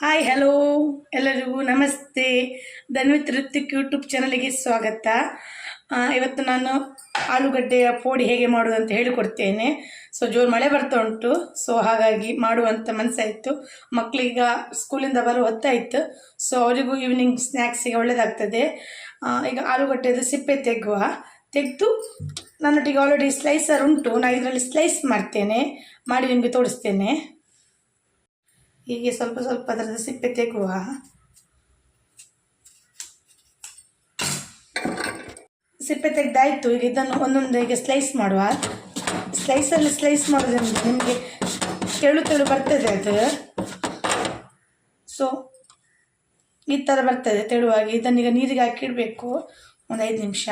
Hi hello ಎಲ್ಲರಿಗೂ ನಮಸ್ತೆ. Dhanvith Hrithik YouTube ಚಾನಲಿಗೆ ಸ್ವಾಗತ. ಇವತ್ತು ನಾನು ಆಲೂಗಡ್ಡೆಯ ಪೋಡಿ ಹೇಗೆ ಮಾಡೋದು ಅಂತ ಹೇಳಿಕೊಡ್ತೇನೆ. ಸೊ ಜೋರು ಮಳೆ ಬರ್ತಾ ಉಂಟು. ಸೊ ಹಾಗಾಗಿ ಮಾಡುವಂಥ ಮನಸ್ಸಾಯಿತು. ಮಕ್ಕಳಿಗ ಸ್ಕೂಲಿಂದ ಬರೋ ಹೊತ್ತಾಯಿತು. ಸೊ ಅವರಿಗೂ ಈವ್ನಿಂಗ್ ಸ್ನ್ಯಾಕ್ಸಿಗೆ ಒಳ್ಳೆಯದಾಗ್ತದೆ ಈಗ ಆಲೂಗಡ್ಡೆದು ಸಿಪ್ಪೆ ತೆಗುವ. ತೆಗೆದು ನನ್ನೊಟ್ಟಿಗೆ ಆಲ್ರೆಡಿ ಸ್ಲೈಸರ್ ಉಂಟು. ನಾನು ಇದರಲ್ಲಿ ಸ್ಲೈಸ್ ಮಾಡ್ತೇನೆ. ಮಾಡಿ ನಿಮಗೆ ತೋರಿಸ್ತೇನೆ. ಹೀಗೆ ಸ್ವಲ್ಪ ಸ್ವಲ್ಪ ಅದರದ್ದು ಸಿಪ್ಪೆ ತೆಗುವ. ಸಿಪ್ಪೆ ತೆಗೆದಾಯ್ತು. ಈಗ ಇದನ್ನು ಒಂದೊಂದು ಈಗ ಸ್ಲೈಸ್ ಮಾಡುವ. ಸ್ಲೈಸಲ್ಲಿ ಸ್ಲೈಸ್ ಮಾಡೋದ್ರಿಂದ ನಿಮಗೆ ತೆಳು ತೆಳು ಬರ್ತದೆ ಅದು. ಸೊ ಈ ಥರ ಬರ್ತದೆ ತೆಳುವಾಗಿ. ಇದನ್ನೀಗ ನೀರಿಗೆ ಹಾಕಿಡಬೇಕು ಒಂದು ಐದು ನಿಮಿಷ.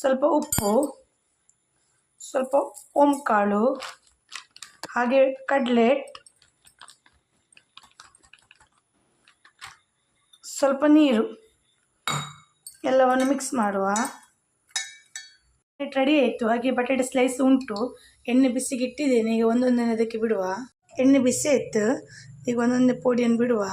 ಸ್ವಲ್ಪ ಉಪ್ಪು. ಸ್ವಲ್ಪ ಓಂಕಾಳು ಹಾಗೆ ಕಡ್ಲೆಟ್ ಸ್ವಲ್ಪ ನೀರು ಎಲ್ಲವನ್ನು ಮಿಕ್ಸ್ ಮಾಡುವ. ರೆಡಿ ಆಯಿತು. ಹಾಗೆ ಬಟಾಟೆ ಸ್ಲೈಸ್ ಉಂಟು. ಎಣ್ಣೆ ಬಿಸಿಗೆ ಇಟ್ಟಿದ್ದೇನೆ. ಈಗ ಒಂದೊಂದನ್ನು ಅದಕ್ಕೆ ಬಿಡುವ. ಎಣ್ಣೆ ಬಿಸಿ ಆಯಿತು. ಈಗ ಒಂದೊಂದೇ ಪೋಡಿಯನ್ನು ಬಿಡುವ.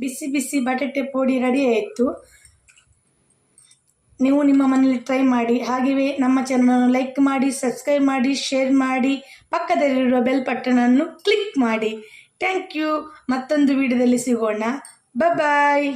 ಬಿಸಿ ಬಿಸಿ ಬಟಾಟೆ ಪೋಡಿ ರೆಡಿ ಆಯಿತು. ನೀವು ನಿಮ್ಮ ಮನೇಲಿ ಟ್ರೈ ಮಾಡಿ, ಹಾಗೆಯೇ ನಮ್ಮ ಚಾನಲನ್ನು ಲೈಕ್ ಮಾಡಿ ಸಬ್ಸ್ಕ್ರೈಬ್ ಮಾಡಿ ಶೇರ್ ಮಾಡಿ, ಪಕ್ಕದಲ್ಲಿರುವ ಬೆಲ್ ಬಟನನ್ನು ಕ್ಲಿಕ್ ಮಾಡಿ. ಥ್ಯಾಂಕ್ ಯು ಮತ್ತೊಂದು ವಿಡಿಯೋದಲ್ಲಿ ಸಿಗೋಣ. ಬಾಯ್